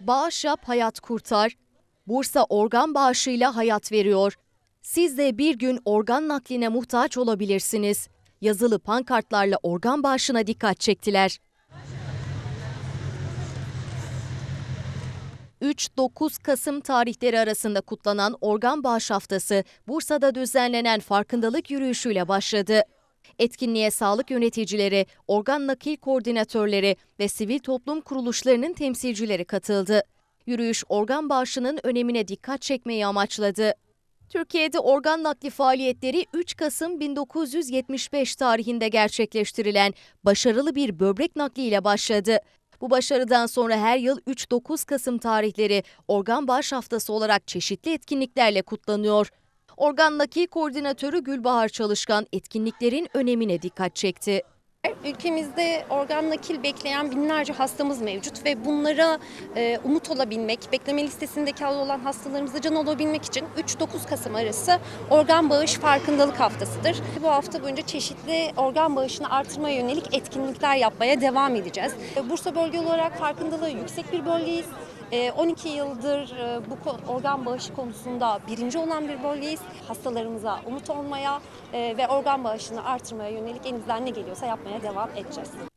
Bağış yap hayat kurtar. Bursa organ bağışıyla hayat veriyor. Siz de bir gün organ nakline muhtaç olabilirsiniz. Yazılı pankartlarla organ bağışına dikkat çektiler. 3-9 Kasım tarihleri arasında kutlanan Organ Bağış Haftası Bursa'da düzenlenen farkındalık yürüyüşüyle başladı. Etkinliğe sağlık yöneticileri, organ nakil koordinatörleri ve sivil toplum kuruluşlarının temsilcileri katıldı. Yürüyüş organ bağışının önemine dikkat çekmeyi amaçladı. Türkiye'de organ nakli faaliyetleri 3 Kasım 1975 tarihinde gerçekleştirilen başarılı bir böbrek nakliyle başladı. Bu başarıdan sonra her yıl 3-9 Kasım tarihleri Organ Bağış Haftası olarak çeşitli etkinliklerle kutlanıyor. Organ Nakil Koordinatörü Gülbahar Çalışkan etkinliklerin önemine dikkat çekti. Ülkemizde organ nakil bekleyen binlerce hastamız mevcut ve bunlara e, umut olabilmek, bekleme listesindeki olan hastalarımıza can olabilmek için 3-9 Kasım arası organ bağış farkındalık haftasıdır. Bu hafta boyunca çeşitli organ bağışını artırmaya yönelik etkinlikler yapmaya devam edeceğiz. Bursa bölge olarak farkındalığı yüksek bir bölgeyiz. E, 12 yıldır e, bu organ bağışı konusunda birinci olan bir bölgeyiz. Hastalarımıza umut olmaya e, ve organ bağışını artırmaya yönelik elimizden ne geliyorsa yapmaya devam edeceğiz.